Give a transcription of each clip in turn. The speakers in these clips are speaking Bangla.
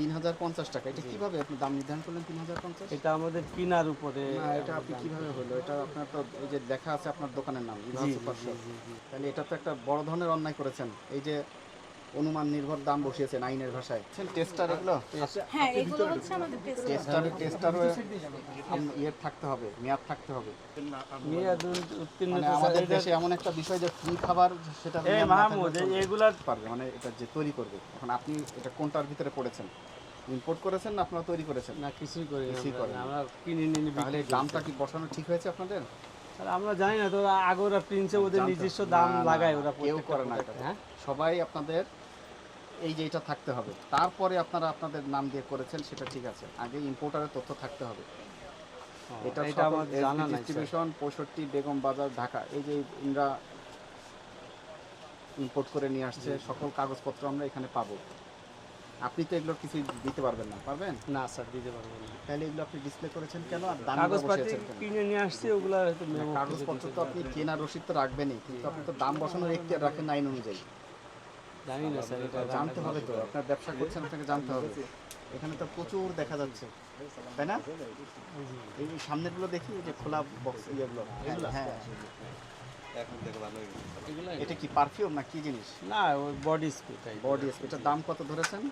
তিন হাজার পঞ্চাশ টাকা। এটা কীভাবে আপনি দাম নির্ধারণ করলেন তিন হাজার পঞ্চাশ? এটা আমাদের কিনার উপরে না এটা আপনি কীভাবে হলো? এটা আপনার তো এই যে লেখা আছে আপনার দোকানের নাম তাহলে এটা তো একটা বড় ধরনের অন্যায় করেছেন। এই যে অনুমান নির্ভর দাম বসিয়েছেন আইনের ভাষায়। টেস্টার এগুলো? হ্যাঁ এগুলো হচ্ছে আমাদের টেস্টার টেস্টার ইয়ে থাকতে হবে মেয়াদ থাকতে হবে। মেয়াদ উত্তীর্ণ মানে আমাদের দেশে এমন একটা বিষয় যে ফ্রি খাবার সেটা এই মাহমুদ। এগুলা পারবে মানে এটা যে তৈরি করবে। এখন আপনি এটা কোনটার ভিতরে পড়েছেন? ইম্পোর্ট করেছেন না আপনারা তৈরি করেছেন? না কিছুই করি কিছুই। করেন আমরা কিনে নিয়ে তাহলে দামটা কি বসানো ঠিক হয়েছে আপনাদের? স্যার, আমরা জানি না তো আগে ওরা প্রিন্সে ওদের নিজস্ব দাম লাগায় ওরা কেউ করে না এটা। হ্যাঁ? সবাই আপনাদের এই যে এটা থাকতে হবে। তারপরে আপনারা আপনাদের নাম দিয়ে করেছেন সেটা ঠিক আছে। আগে ইম্পোর্টারের তথ্য থাকতে হবে। এটা এটা আমার জানা নাই ডিস্ট্রিবিউশন পঁয়ষট্টি বেগম বাজার ঢাকা। এই যে ইন্দ্রা ইম্পোর্ট করে নিয়ে আসছে সকল কাগজপত্র আমরা এখানে পাবো। আপনি তো এগুলো কিছু দিতে পারবেন না পারবেন? না স্যার দিতে পারব না। তাহলে এগুলো আপনি ডিসপ্লে করেছেন কেন? আর দাম কাগজপাতি বসিয়েছেন কিনে? নিয়ে আসছি ওগুলা হয়তো কাগজপত্র তো আপনি কেনা রসিদ তো রাখবেনই কিন্তু আপনি তো দাম বসানোর এখতিয়ার রাখেন আইন অনুযায়ী। জানি না স্যার এটা জানতে হবে তো আপনার ব্যবসা করছেন আপনাকে জানতে হবে। এখানে তো প্রচুর দেখা যাচ্ছে তাই না? এই সামনেরগুলো দেখি এই যে খোলা বক্স ইয়েগুলো। হ্যাঁ। এগুলা এটা কি পারফিউম না কি জিনিস? না ওই বডি স্প্রে বডি এটার দাম কত ধরেছেন?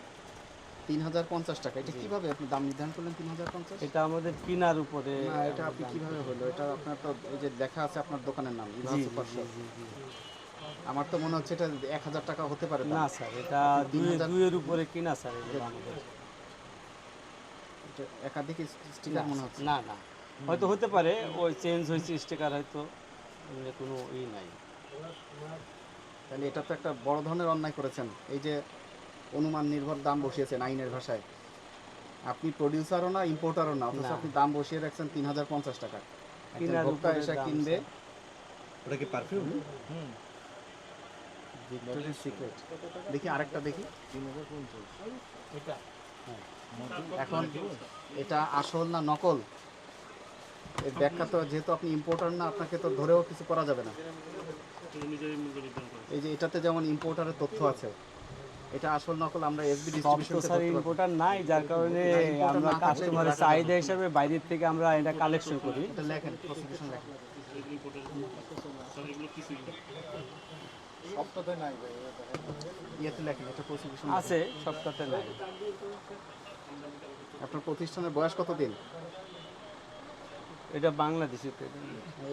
তিন হাজার পঞ্চাশ টাকা। এটা কীভাবে আপনি দাম নির্ধারণ করলেন তিন হাজার পঞ্চাশ? এটা আমাদের কিনার উপরে না এটা আপনি কীভাবে হলো? এটা আপনার তো এই যে লেখা আছে আপনার দোকানের নাম সুপার। আমার তো মনে হচ্ছে এটা এক হাজার টাকা হতে পারে না স্যার এটা দুই হাজার- দুইয়ের উপরে কিনা স্যার এটা একাধিক স্টিকার মনে হচ্ছে। না না। হয়তো হতে পারে ওই চেঞ্জ হয়েছে স্টিকার হয়তো। কোনো ই নাই। তাহলে এটা তো একটা বড় ধরনের অন্যায় করেছেন। এই যে অনুমান নির্ভর দাম বসিয়েছেন আইনের ভাষায়। আপনি প্রডিউসারও না ইম্পোর্টারও না অথচ আপনি দাম বসিয়ে রাখছেন তিন হাজার পঞ্চাশ টাকা। ভোক্তা এসে কিনবে। ওটা কি পারফিউম ভিক্টোরিয়ার সিক্রেট দেখি আরেকটা দেখি। এটা এখন এটা আসল না নকল? এর ব্যাখ্যা তো যেহেতু আপনি ইম্পোর্টার না আপনাকে তো ধরেও কিছু করা যাবে না। এই যে এটাতে যেমন ইম্পোর্টারের তথ্য আছে এটা আসল নকল আমরা এসবি ডিস্ট্রিবিউশন স্যার ইম্পোর্টার নাই যার কারণে আমরা কাস্টমারের চাহিদা হিসাবে বাইরের থেকে আমরা এটা কালেকশন করি। এটা লেখেন প্রসিকিউশন লেখেন। ইয়েতে লেখেন এটা প্রসিকিউশন আছে সবটাতে নাই। আপনার প্রতিষ্ঠানের বয়স কতদিন এটা বাংলাদেশি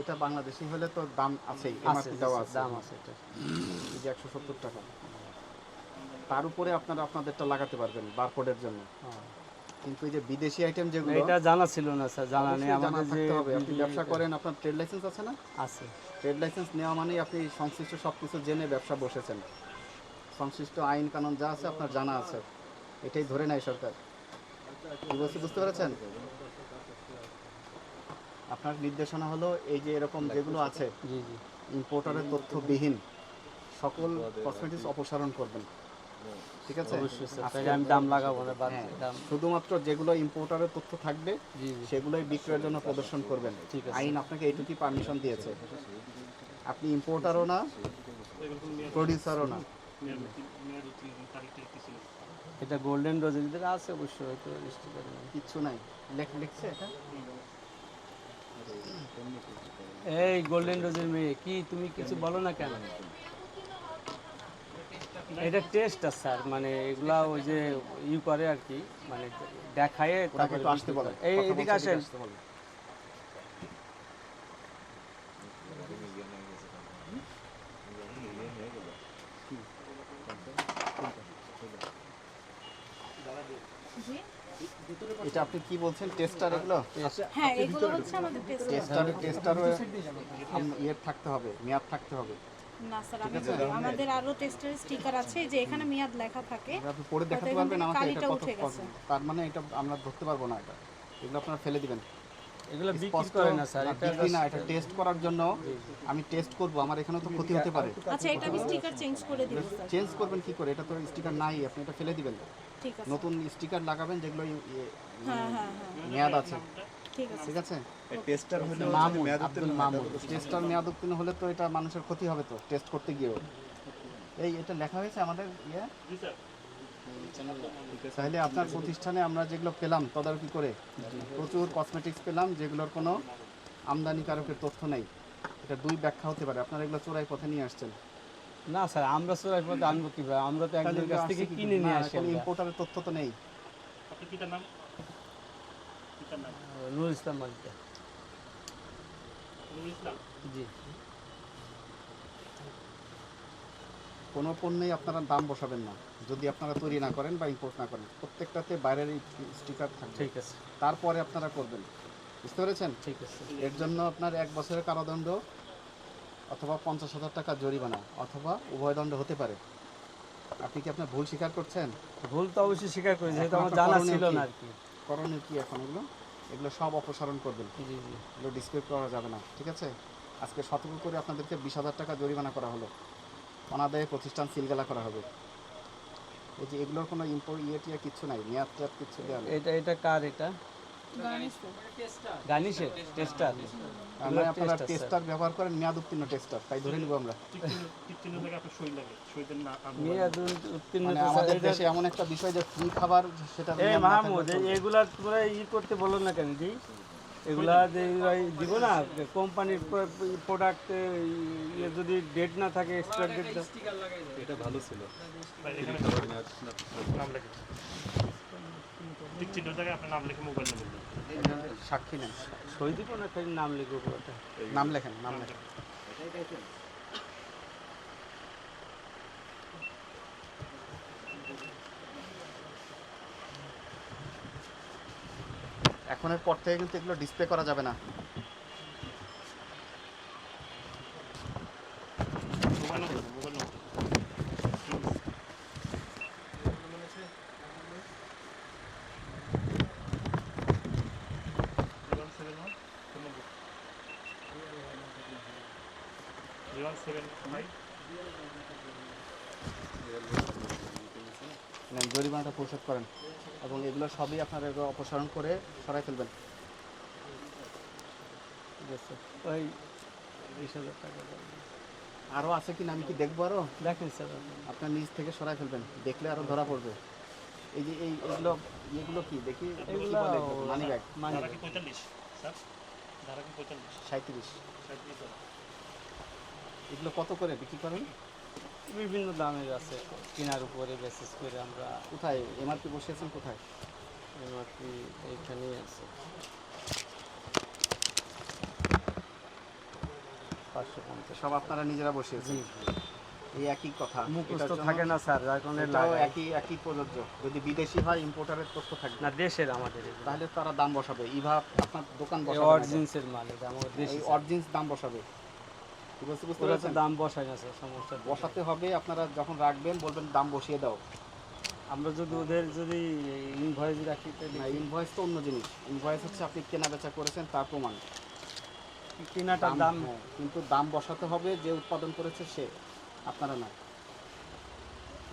এটা বাংলাদেশি হলে তো দাম আছেই এমআরপি দেওয়া আছে দাম আছে এটা। এই যে একশো সত্তর টাকা। তার উপরে আপনারা আপনাদেরটা লাগাতে পারবেন বারকোডের জন্য। হ্যাঁ। কিন্তু এই যে বিদেশি আইটেম যেগুলো এটা জানা ছিল না স্যার জানা নেই। আমাদের যে হবে। আপনি ব্যবসা করেন আপনার ট্রেড লাইসেন্স আছে না? আছে। ট্রেড লাইসেন্স নেওয়া মানেই আপনি সংশ্লিষ্ট সব কিছু জেনে ব্যবসা বসেছেন। সংশ্লিষ্ট আইন কানুন যা আছে আপনার জানা আছে। এটাই ধরে নেয় সরকার। বুঝতে পেরেছেন? আপনার নির্দেশনা হলো এই যে এরকম যেগুলো আছে জি জি। ইম্পোর্টারের তথ্যবিহীন সকল কসমেটিক্স অপসারণ করবেন। ঠিক আছে? অবশ্যই স্যার আজকে- তাহলে আমি দাম লাগাবো না বাদ হ্যাঁ, দাম। শুধুমাত্র যেগুলো ইম্পোর্টারের তথ্য থাকবে জি জি। সেগুলোই বিক্রয়ের জন্য প্রদর্শন করবেন। ঠিক আইন আপনাকে এইটুকুই পারমিশন দিয়েছে। আপনি ইম্পোর্টারও না প্রডিউসারও না। এটা গোল্ডেন রোজের আছে অবশ্যই হয়তো কিচ্ছু নাই। লেখ লিখছে এটা? এই গোল্ডেন রোজের মেয়ে কি তুমি কিছু বলো না কেন? এটা টেস্ট আছে স্যার মানে এগুলা ওই যে ই করে আর কি মানে দেখায় তারপরে আসতে বলে এই এদিকে আসেন। এটা আপনি কি বলছেন? টেস্টার এগুলো? হ্যাঁ এগুলো হচ্ছে আমাদের টেস্ট টেস্টার টেস্টার ইয়ে থাকতে হবে মেয়াদ থাকতে হবে। না স্যার আমি আমাদের আরও টেস্টের স্টিকার আছে যে এখানে মেয়াদ লেখা থাকে আপনি পড়ে দেখাতে পারবেন আমাকে এটা কত তার মানে এটা আমরা ধরতে পারব না এটা। এগুলো আপনারা ফেলে দিবেন। এগুলো বিক্রি করে না স্যার এটা বিক্রি না এটা টেস্ট করার জন্য আমি টেস্ট করব আমার এখানে তো ক্ষতি হতে পারে। আচ্ছা এটা আমি স্টিকার চেঞ্জ করে দিব স্যার। চেঞ্জ করবেন কি করে? এটা তো স্টিকার নাই আপনি এটা ফেলে দিবেন। ঠিক আছে। নতুন স্টিকার লাগাবেন যেগুলো হ্যাঁ হ্যাঁ হ্যাঁ। মেয়াদ আছে। ঠিক আছে। টেস্টার হলে মামুন আব্দুল মামুন। টেস্টার মেয়াদ উত্তীর্ণ হলে তো এটা মানুষের ক্ষতি হবে তো টেস্ট করতে গিয়েও। এই এটা লেখা হয়েছে আমাদের ইয়ে? তাহলে আপনার প্রতিষ্ঠানে আমরা যেগুলো পেলাম তদারকি করে প্রচুর কসমেটিক্স পেলাম যেগুলোর কোনো আমদানিকারকের তথ্য নেই। এটা দুই ব্যাখ্যা হতে পারে। আপনারা এগুলো চোরাই পথে নিয়ে আসছেন। না স্যার আমরা চোরাই পথে আনব কীভাবে? আমরা তো একজনের কাছ থেকে কিনে নিয়ে আসি। ইম্পোর্টারের তথ্য তো নেই। নুর ইসলাম মালিকা জি। কোনো পণ্যেই আপনারা দাম বসাবেন না। যদি আপনারা তৈরি না করেন বা ইম্পোর্ট না করেন প্রত্যেকটাতে বাইরের স্টিকার থাকবে। ঠিক আছে। তারপরে আপনারা করবেন। বুঝতে পেরেছেন? ঠিক আছে। এর জন্য আপনার এক বছরের কারাদণ্ড অথবা পঞ্চাশ হাজার টাকা জরিমানা অথবা উভয় দণ্ড হতে পারে। আপনি কি আপনার ভুল স্বীকার করছেন? ভুল তো অবশ্যই স্বীকার করি যেহেতু আমার জানা ছিল না আর কি। করণীয় কি এখন এগুলো? এগুলো সব অপসারণ করবেন। এগুলো ডিসপ্লে করা যাবে না ঠিক আছে? আজকে সতর্ক করে আপনাদেরকে বিশ হাজার টাকা জরিমানা করা হলো। অনাদায়ে প্রতিষ্ঠান সিলগালা করা হবে। এই যে এগুলোর কোনো ইম্পোর্ট ইয়ে টিয়া কিছু নাই মেয়াদ কিছু কিচ্ছু দেওয়া এটা এটা কার এটা? গানিশের টেস্টার আমরা আপনারা টেস্টার ব্যবহার করেন মেয়াদ উত্তীর্ণ টেস্টার তাই ধরে নিব আমরা। মেয়াদ উত্তীর্ণ মানে আমাদের দেশে এমন একটা বিষয় যে ফ্রি খাবার সেটা এই মাহমুদ। এগুলা তোমরা ই করতে বলো না কেন জি? এগুলা যে দিব না কোম্পানির প্রোডাক্ট ইয়ে যদি ডেট না থাকে এক্সপায়ার ডেট এটা ভালো ছিল। সাক্ষী নেন। সই দিব না খালি নাম লিখব পুরোটা নাম লেখেন নাম লেখেন। এখনের পর থেকে কিন্তু এগুলো ডিসপ্লে করা যাবে না। জরিমানাটা পরিশোধ করেন এবং এগুলো সবই আপনারা এগুলো অপসারণ করে সরাই ফেলবেন। ওই বিশ হাজার টাকা আরও আছে কিনা আমি কি দেখব আরও দেখেন স্যার। আপনার নিজ থেকে সরাই ফেলবেন দেখলে আরও ধরা পড়বে। এই যে এই এগুলো এগুলো কি? দেখি এগুলো মানি ব্যাগ মানে সাঁত্রিশ এগুলো কত করে বিক্রি করেন? বিভিন্ন দামের আছে। কেনার উপরে বেসিস করে আমরা কোথায়? এমআরপি বসিয়েছেন কোথায়? এমআরপি এইখানেই আছে। পাঁচশো পঞ্চাশ। সব আপনারা নিজেরা বসিয়েছেন এই একই কথা। মুখস্থ থাকে না স্যার যার কারণে একই একই প্রযোজ্য। যদি বিদেশি হয় ইম্পোর্টারের তথ্য থাকবে। না দেশের আমাদের। তাহলে তারা দাম বসাবে। ইভা আপনার দোকান বসাবে। অরিজিনসের মাল এটা আমাদের দেশি অরিজিনস দাম বসাবে। ওরা তো দাম বসায় না স্যার সমস্যা বসাতে হবে আপনারা যখন রাখবেন বলবেন দাম বসিয়ে দাও। আমরা যদি ওদের যদি ইনভয়েস রাখি তাহলে ইনভয়েস তো অন্য জিনিস। ইনভয়েস হচ্ছে আপনি কেনা বেচা করেছেন তার প্রমাণ। কেনাটার দাম দাম হ্যাঁ, কিন্তু দাম বসাতে হবে যে উৎপাদন করেছে সে আপনারা না।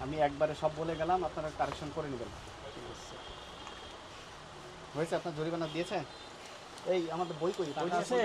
আমি একবারে সব বলে গেলাম আপনারা কারেকশন করে নেবেন। হয়েছে আপনার জরিমানা দিয়েছে? এই আমাদের বই কই? বই আছে?